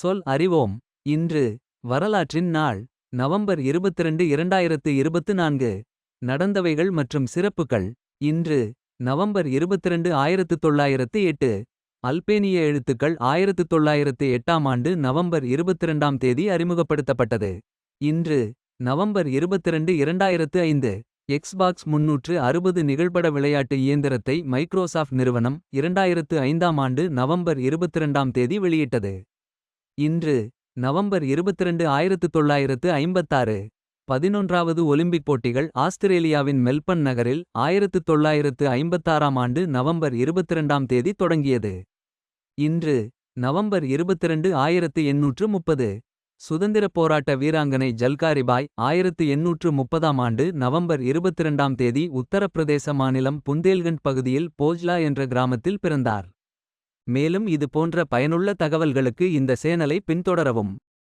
சொல் அறிவோம். இன்று வரலாற்றின் நாள் நவம்பர் 22 இரண்டாயிரத்து இருபத்து நான்கு. நடந்தவைகள் மற்றும் சிறப்புகள் இன்று நவம்பர் 22 ஆயிரத்து தொள்ளாயிரத்து எட்டு. அல்பேனிய எழுத்துக்கள் ஆயிரத்து தொள்ளாயிரத்து எட்டாம் ஆண்டு நவம்பர் 22ஆம் தேதி அறிமுகப்படுத்தப்பட்டது. இன்று நவம்பர் 22 இரண்டாயிரத்து ஐந்து. எக்ஸ்பாக்ஸ் முன்னூற்று அறுபது நிகழ்பட விளையாட்டு இயந்திரத்தை மைக்ரோசாஃப்ட் நிறுவனம் இரண்டாயிரத்து ஐந்தாம் ஆண்டு நவம்பர் 22ஆம் தேதி வெளியிட்டது. இன்று நவம்பர் 22 ஆயிரத்து தொள்ளாயிரத்து ஐம்பத்தாறு. பதினொன்றாவது ஒலிம்பிக் போட்டிகள் ஆஸ்திரேலியாவின் மெல்பர்ன் நகரில் ஆயிரத்து தொள்ளாயிரத்து ஐம்பத்தாறாம் ஆண்டு நவம்பர் 22ஆம் தேதி தொடங்கியது. இன்று நவம்பர் 22 ஆயிரத்து எண்ணூற்று முப்பது. சுதந்திரப் போராட்ட வீராங்கனை ஜல்காரிபாய் ஆயிரத்து எண்ணூற்று முப்பதாம் ஆண்டு நவம்பர் 22ஆம் தேதி உத்தரப்பிரதேச மாநிலம் புந்தேல்கண்ட் பகுதியில் போஜ்லா என்ற கிராமத்தில் பிறந்தார். மேலும் இது போன்ற பயனுள்ள தகவல்களுக்கு இந்த சேனலை பின்தொடரவும்.